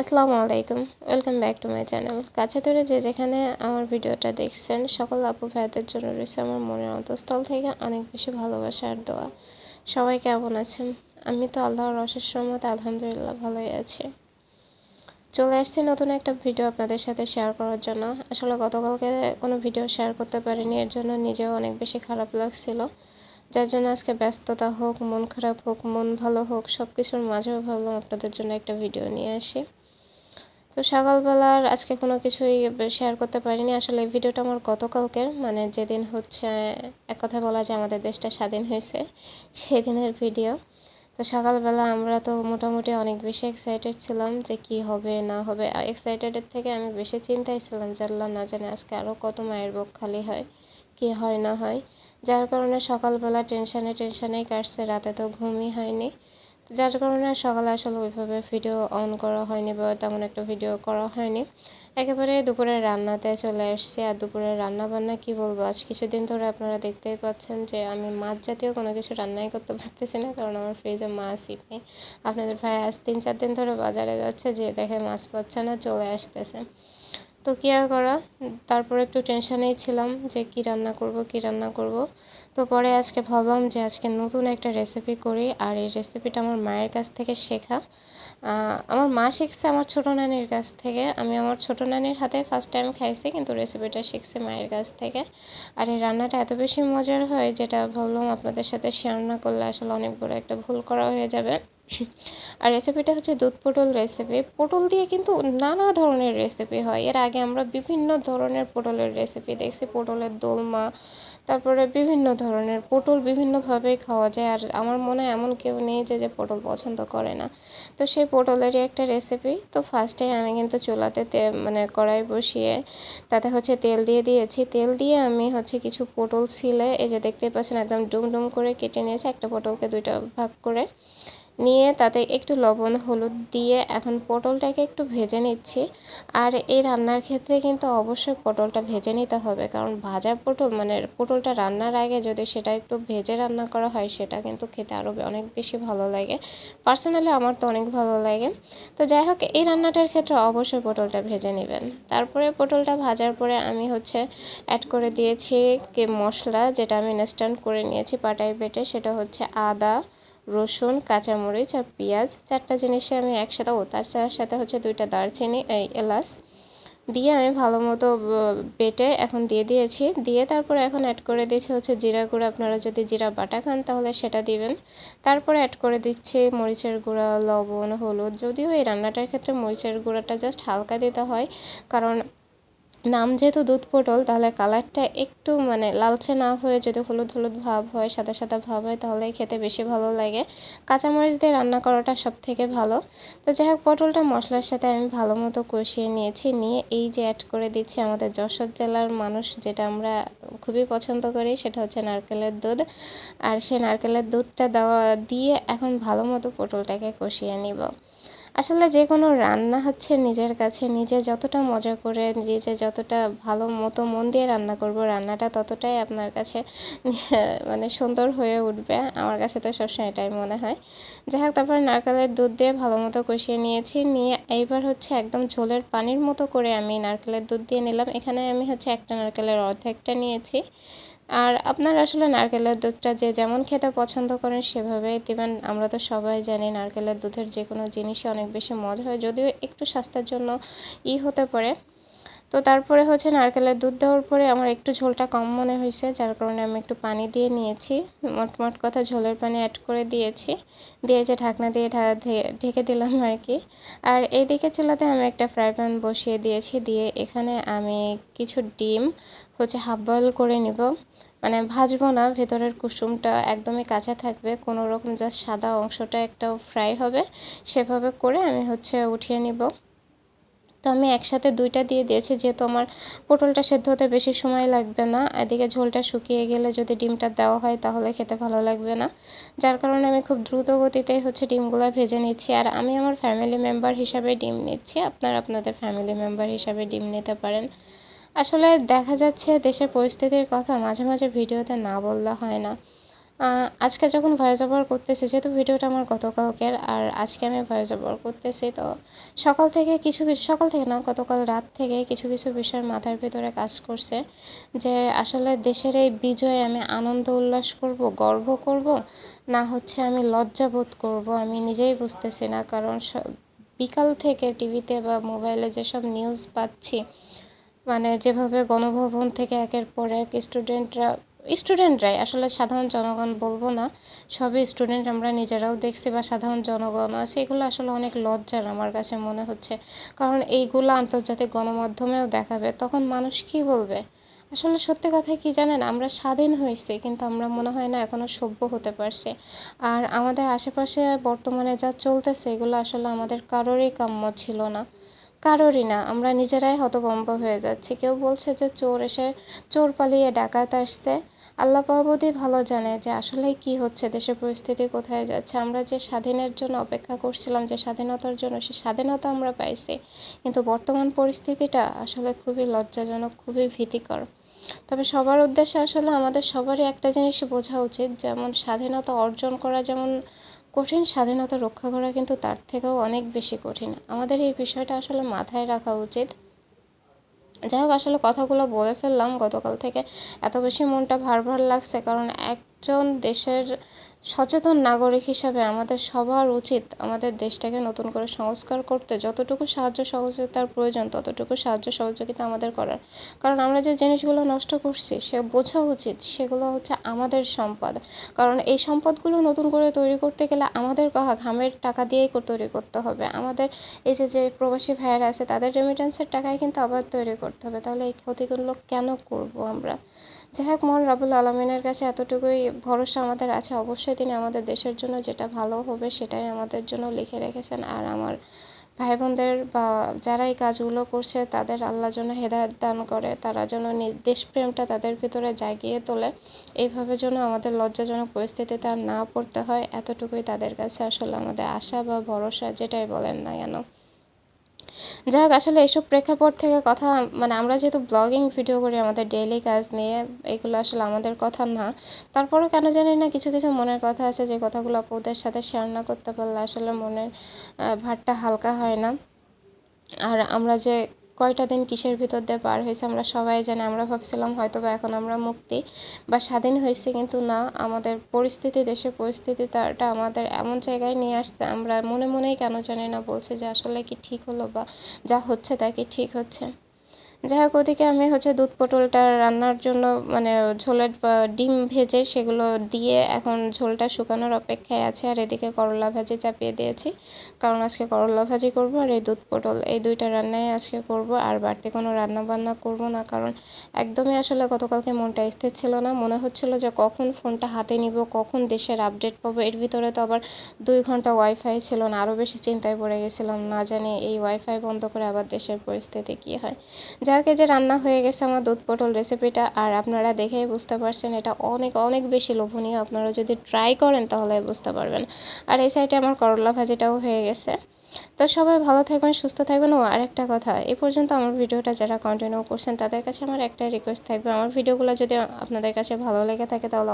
আসসালামু আলাইকুম। Welcome back to my channel কাছে ধরে যে যেখানে আমার ভিডিওটা দেখছেন, সকল আপু ভাইদের জন্য রয়েছে আমার মনের অন্তঃস্থল থেকে অনেক বেশি ভালোবাসা আর দোয়া। সবাই কেমন আছেন? আমি তো আল্লাহর অশেষ রহমত আলহামদুলিল্লাহ ভালোই আছি। চলে আসছি নতুন একটা ভিডিও আপনাদের সাথে শেয়ার করার জন্য। আসলে গতকালকে কোনো ভিডিও শেয়ার করতে পারিনি, এর জন্য নিজেও অনেক বেশি খারাপ লাগছিল। যার জন্য আজকে ব্যস্ততা হোক, মন খারাপ হোক, মন ভালো হোক সব কিছুর মাঝেও ভাবলাম আপনাদের জন্য একটা ভিডিও নিয়ে আসি। তো সকালবেলার আজকে কোনো কিছুই শেয়ার করতে পারিনি। আসলে এই ভিডিওটা আমার গতকালকের মানে যেদিন হচ্ছে এক কথা বলা যে আমাদের দেশটা স্বাধীন হয়েছে সেই দিনের ভিডিও তো সকালবেলা আমরা তো মোটামুটি অনেক বেশি এক্সাইটেড ছিলাম যে কি হবে, না হবে। এক্সাইটেডের থেকে আমি বেশি চিন্তায় ছিলাম যে আল্লাহ না জানে আজকে আরও কত মায়ের বুক খালি হয়, কি হয় না হয়। যার কারণে সকালবেলা টেনশানে টেনশানেই কাটছে, রাতে তো ঘুমই হয়নি। যার কারণে সকালে আসলে ওইভাবে ভিডিও অন করা হয়নি বা তেমন একটা ভিডিও করা হয়নি। একেবারে দুপুরে রান্নাতে চলে এসছি আর দুপুরে রান্না বান্না কি বলব? আজ কিছুদিন ধরে আপনারা দেখতেই পাচ্ছেন যে আমি মাছ জাতীয় কোনো কিছু রান্নাই করতে পারতেছি না, কারণ আমার ফ্রিজে মাছই নেই। আপনাদের ভাই আজ তিন চার দিন ধরে বাজারে যাচ্ছে যে দেখে মাছ পাচ্ছে না, চলে আসতেছে। তো কি আর করা? তারপরে একটু টেনশনেই ছিলাম যে কি রান্না করব, কি রান্না করব। তো পরে আজকে ভাবলাম যে আজকে নতুন একটা রেসিপি করি আর এই রেসিপিটা আমার মায়ের কাছ থেকে শেখা। আমার মা শিখছে আমার ছোটো নানির কাছ থেকে। আমি আমার ছোটো নানির হাতে ফার্স্ট টাইম খাইছি, কিন্তু রেসিপিটা শিখছি মায়ের কাছ থেকে। আর এই রান্নাটা এত বেশি মজার হয় যেটা ভাবলাম আপনাদের সাথে শেয়ার না করলে আসলে অনেক বড় একটা ভুল করা হয়ে যাবে। আর রেসিপিটা হচ্ছে দুধ পটল রেসিপি পটল দিয়ে কিন্তু নানা ধরনের রেসিপি হয়। এর আগে আমরা বিভিন্ন ধরনের পটলের রেসিপি দেখছি। পটলের দোলমা, তারপরে বিভিন্ন ধরনের পটল বিভিন্নভাবেই খাওয়া যায়। আর আমার মনে হয় এমন কেউ নেই যে যে পটল পছন্দ করে না। তো সেই পটলেরই একটা রেসিপি তো ফার্স্টে আমি কিন্তু চুলাতে মানে কড়াই বসিয়ে তাতে হচ্ছে তেল দিয়ে দিয়েছি। তেল দিয়ে আমি হচ্ছে কিছু পটল ছিলে। এই যে দেখতে পাচ্ছেন, একদম ডুম ডুম করে কেটে নিয়েছি। একটা পটলকে দুইটা ভাগ করে। নিয়ে তাতে একটু লবণ, হলুদ দিয়ে এখন পটলটাকে একটু ভেজে নিচ্ছি। আর এই রান্নার ক্ষেত্রে কিন্তু অবশ্যই পটলটা ভেজে নিতে হবে। কারণ ভাজা পটল মানে পটলটা রান্নার আগে যদি সেটা একটু ভেজে রান্না করা হয়, সেটা কিন্তু খেতে আরও অনেক বেশি ভালো লাগে। পার্সোনালি আমার তো অনেক ভালো লাগে। তো যাই হোক, এই রান্নাটার ক্ষেত্রে অবশ্যই পটলটা ভেজে নেবেন। তারপরে পটলটা ভাজার পরে আমি হচ্ছে অ্যাড করে দিয়েছি কে, মশলা, যেটা আমি ইনস্ট্যান্ট করে নিয়েছি পাটাই বেটে, সেটা হচ্ছে আদা রসুন, কাঁচামরিচ আর পেঁয়াজ। চারটা জিনিসে আমি একসাথে, ও তার সাথে হচ্ছে দুইটা দারচিনি, এই এলাচ দিয়ে আমি ভালো মতো বেটে এখন দিয়ে দিয়েছি। দিয়ে তারপরে এখন অ্যাড করে দিয়েছি হচ্ছে জিরা গুঁড়া। আপনারা যদি জিরা বাটা খান তাহলে সেটা দিবেন। তারপরে অ্যাড করে দিচ্ছি মরিচের গুঁড়া, লবণ, হলুদ। যদিও এই রান্নাটার ক্ষেত্রে মরিচের গুঁড়াটা জাস্ট হালকা দিতে হয়। কারণ নাম যেহেতু দুধ পটল তাহলে কালারটা একটু মানে লালচে না হয়ে যদি হলুদ হলুদ ভাব হয়, সাদা সাদা ভাব হয়, তাহলে খেতে বেশি ভালো লাগে। কাঁচামরিচ দিয়ে রান্না করাটা সব থেকে ভালো। তো যাই হোক, পটলটা মশলার সাথে আমি ভালো মতো কষিয়ে নিয়েছি, নিয়ে এই যে অ্যাড করে দিচ্ছি আমাদের যশোর জেলার মানুষ, যেটা আমরা খুবই পছন্দ করি, সেটা হচ্ছে নারকেলের দুধ। আর সেই নারকেলের দুধটা দেওয়া দিয়ে এখন ভালো মতো পটলটাকে কষিয়ে নিব। আসলে যে কোনো রান্না হচ্ছে নিজের কাছে, নিজে যতটা মজা করে, নিজে যতটা ভালো মতো মন দিয়ে রান্না করব, রান্নাটা ততটাই আপনার কাছে মানে সুন্দর হয়ে উঠবে। আমার কাছে তো সবসময় এটাই মনে হয়। যাই হোক, তারপর নারকেলের দুধ দিয়ে ভালো মতো কষিয়ে নিয়েছি। নিয়ে এইবার হচ্ছে একদম ঝোলের পানির মতো করে আমি নারকেলের দুধ দিয়ে নিলাম। এখানে আমি হচ্ছে একটা নারকেলের অর্ধেকটা নিয়েছি। আর আপনার আসলে নারকেলের দুধটা যে যেমন খেতে পছন্দ করেন, সেভাবে দেবেন। আমরা তো সবাই জানি নারকেলের দুধের যে কোনো জিনিসে অনেক বেশি মজা হয়, যদিও একটু স্বাস্থ্যের জন্য ই হতে পারে। তো তারপরে হচ্ছে নারকেলের দুধ দেওয়ার পরে আমার একটু ঝোলটা কম মনে হয়েছে, যার কারণে আমি একটু পানি দিয়ে নিয়েছি। মোটমোট কথা ঝোলের পানি অ্যাড করে দিয়েছি। দিয়ে যে ঢাকনা দিয়ে ঢেকে দিলাম আর কি। আর এইদিকে চুলাতে আমি একটা ফ্রাই প্যান বসিয়ে দিয়েছি, দিয়ে এখানে আমি কিছু ডিম হচ্ছে হাফ বয়েল করে নিব। মানে ভাজবো না, ভেতরের কুসুমটা একদমই কাঁচা থাকবে, কোনো রকম জাস্ট সাদা অংশটা একটা ফ্রাই হবে। সেভাবে করে আমি হচ্ছে উঠিয়ে নিব। তো আমি একসাথে দুইটা দিয়ে দিয়েছি, যেহেতু আমার পটলটা সেদ্ধ হতে বেশি সময় লাগবে না। এদিকে ঝোলটা শুকিয়ে গেলে যদি ডিমটা দেওয়া হয় তাহলে খেতে ভালো লাগবে না। যার কারণে আমি খুব দ্রুত গতিতেই হচ্ছে ডিমগুলো ভেজে নিচ্ছি। আর আমি আমার ফ্যামিলি মেম্বার হিসাবে ডিম নিচ্ছি। আপনারা আপনাদের ফ্যামিলি মেম্বার হিসাবে ডিম নিতে পারেন। আসলে দেখা যাচ্ছে দেশের পরিস্থিতির কথা মাঝে মাঝে ভিডিওতে না বললে হয় না। আজকে যখন ভয়েস ওভার করতেছি, যেহেতু ভিডিওটা আমার গতকালকের, আর আজকে আমি ভয়েস ওভার করতেছি, তো সকাল থেকে কিছু কিছু, সকাল থেকে না, গতকাল রাত থেকে কিছু কিছু বিষয় মাথার ভিতরে কাজ করছে, যে আসলে দেশের এই বিজয়ে আমি আনন্দ উল্লাস করব, গর্ব করব, না হচ্ছে আমি লজ্জা বোধ করব, আমি নিজেই বুঝতেছি না, কারণ বিকাল থেকে টিভিতে বা মোবাইলে যেসব নিউজ পাচ্ছি মানে যেভাবে গণভবন থেকে একের পর এক স্টুডেন্টরা স্টুডেন্টরাই আসলে সাধারণ জনগণ বলব না, সবই স্টুডেন্ট আমরা নিজেরাও দেখছি বা সাধারণ জনগণ আছে, এগুলো আসলে অনেক লজ্জার আমার কাছে মনে হচ্ছে। কারণ এইগুলো আন্তর্জাতিক গণমাধ্যমেও দেখাবে, তখন মানুষ কি বলবে? আসলে সত্যি কথা কি জানেন, আমরা স্বাধীন হয়েছি, কিন্তু আমরা মনে হয় না এখনও সভ্য হতে পারছি। আর আমাদের আশেপাশে বর্তমানে যা চলতেছে, এগুলো আসলে আমাদের কারোরই কাম্য ছিল না। কারোরই না, আমরা নিজেরাই হতভম্ব হয়ে যাচ্ছি। কেউ বলছে যে চোর এসে, চোর পালিয়ে ডাকাত আসছে আল্লাহ পাবদি ভালো জানে যে আসলে কি হচ্ছে, দেশের পরিস্থিতি কোথায় যাচ্ছে। আমরা যে স্বাধীনের জন্য অপেক্ষা করছিলাম, যে স্বাধীনতার জন্য সে স্বাধীনতা আমরা পাইছি, কিন্তু বর্তমান পরিস্থিতিটা আসলে খুবই লজ্জাজনক, খুবই ভীতিকর। তবে সবার উদ্দেশ্যে আসলে আমাদের সবারই একটা জিনিস বোঝা উচিত, যেমন স্বাধীনতা অর্জন করা, যেমন কঠিন স্বাধীনতা রক্ষা করা কিন্তু তার থেকেও অনেক বেশি কঠিন। আমাদের এই বিষয়টা আসলে মাথায় রাখা উচিত। যাই হোক, আসলে কথাগুলো বলে ফেললাম। গতকাল থেকে এত বেশি মনটা ভার ভার লাগছে, কারণ একজন দেশের সচেতন নাগরিক হিসাবে আমাদের সবার উচিত আমাদের দেশটাকে নতুন করে সংস্কার করতে। যতটুকু সাহায্য সহযোগিতার প্রয়োজন, ততটুকু সাহায্য সহযোগিতা আমাদের করার। কারণ আমরা যে জিনিসগুলো নষ্ট করছি, সে বোঝা উচিত, সেগুলো হচ্ছে আমাদের সম্পদ। কারণ এই সম্পদগুলো নতুন করে তৈরি করতে গেলে আমাদের ঘামের টাকা দিয়েই তৈরি করতে হবে। আমাদের এই যে যে প্রবাসী ভাইয়েরা আছে, তাদের রেমিটেন্সের টাকায় কিন্তু আবার তৈরি করতে হবে। তাহলে এই ক্ষতিগুলো কেন করব আমরা? যাই হোক মহান রাবুল আলমিনের কাছে এতটুকুই ভরসা আমাদের আছে। অবশ্যই তিনি আমাদের দেশের জন্য যেটা ভালো হবে সেটাই আমাদের জন্য লিখে রেখেছেন। আর আমার ভাই বোনদের বা যারা এই কাজগুলো করছে, তাদের আল্লাহ যেন হেদায়ত দান করে। তারা যেন দেশপ্রেমটা তাদের ভিতরে জাগিয়ে তোলে। এইভাবে যেন আমাদের লজ্জাজনক পরিস্থিতিতে আর না পড়তে হয়, এতটুকুই তাদের কাছে আসলে আমাদের আশা বা ভরসা, যেটাই বলেন না কেন। যাই হোক আসলে এসব প্রেক্ষাপট থেকে কথা মানে আমরা যেহেতু ব্লগিং ভিডিও করি আমাদের ডেইলি কাজ নিয়ে, এগুলো আসলে আমাদের কথা না। তারপরেও কেন জানি না কিছু কিছু মনের কথা আছে, যে কথাগুলো আপুদের সাথে শেয়ার না করতে পারলে আসলে মনের ভারটা হালকা হয় না। আর আমরা যে কয়টা দিন কিসের ভিতর দিয়ে পার হয়েছে আমরা সবাই জানি, আমরা ভাবছিলাম হয়তো বা এখন আমরা মুক্তি বা স্বাধীন হয়েছে, কিন্তু না, আমাদের পরিস্থিতি, দেশের পরিস্থিতি তাটা আমাদের এমন জায়গায় নিয়ে আসতে আমরা মনে মনেই কেন জানি না বলছে যে আসলে কি ঠিক হলো বা যা হচ্ছে তা কি ঠিক হচ্ছে। যাই হোক ওদিকে আমি হচ্ছে দুধ পটলটা রান্নার জন্য মানে ঝোলের ডিম ভেজে সেগুলো দিয়ে এখন ঝোলটা শুকানোর অপেক্ষায় আছে, আর এদিকে করলা ভাজি চাপিয়ে দিয়েছি। কারণ আজকে করলা ভাজি করব, আর এই দুধ পটল, এই দুইটা রান্নাই আজকে করব, আর বাড়তি কোনো রান্না বান্না করব না। কারণ একদমই আসলে গতকালকে মনটা স্থির ছিল না, মনে হচ্ছিল যে কখন ফোনটা হাতে নিব, কখন দেশের আপডেট পাবো। এর ভিতরে তো আবার দুই ঘণ্টা ওয়াইফাই ছিল না আরও বেশি চিন্তায় পড়ে গেছিলাম, না জানি এই ওয়াইফাই বন্ধ করে আবার দেশের পরিস্থিতি কী হয়। যাকে যে রান্না হয়ে গেছে আমার দুধ পটল রেসিপিটা আর আপনারা দেখেই বুঝতে পারছেন, এটা অনেক অনেক বেশি লোভনীয়। আপনারা যদি ট্রাই করেন, তাহলে বুঝতে পারবেন। আর এই সাইডে আমার করলা ভাজিটাও হয়ে গেছে। তো সবাই ভালো থাকবেন, সুস্থ থাকবেন। ও, আরেকটা কথা, এ পর্যন্ত আমার ভিডিওটা যারা কন্টিনিউ করছেন, তাদের কাছে আমার একটা রিকোয়েস্ট থাকবে। আমার ভিডিওগুলো যদি আপনাদের কাছে ভালো লেগে থাকে, তাহলে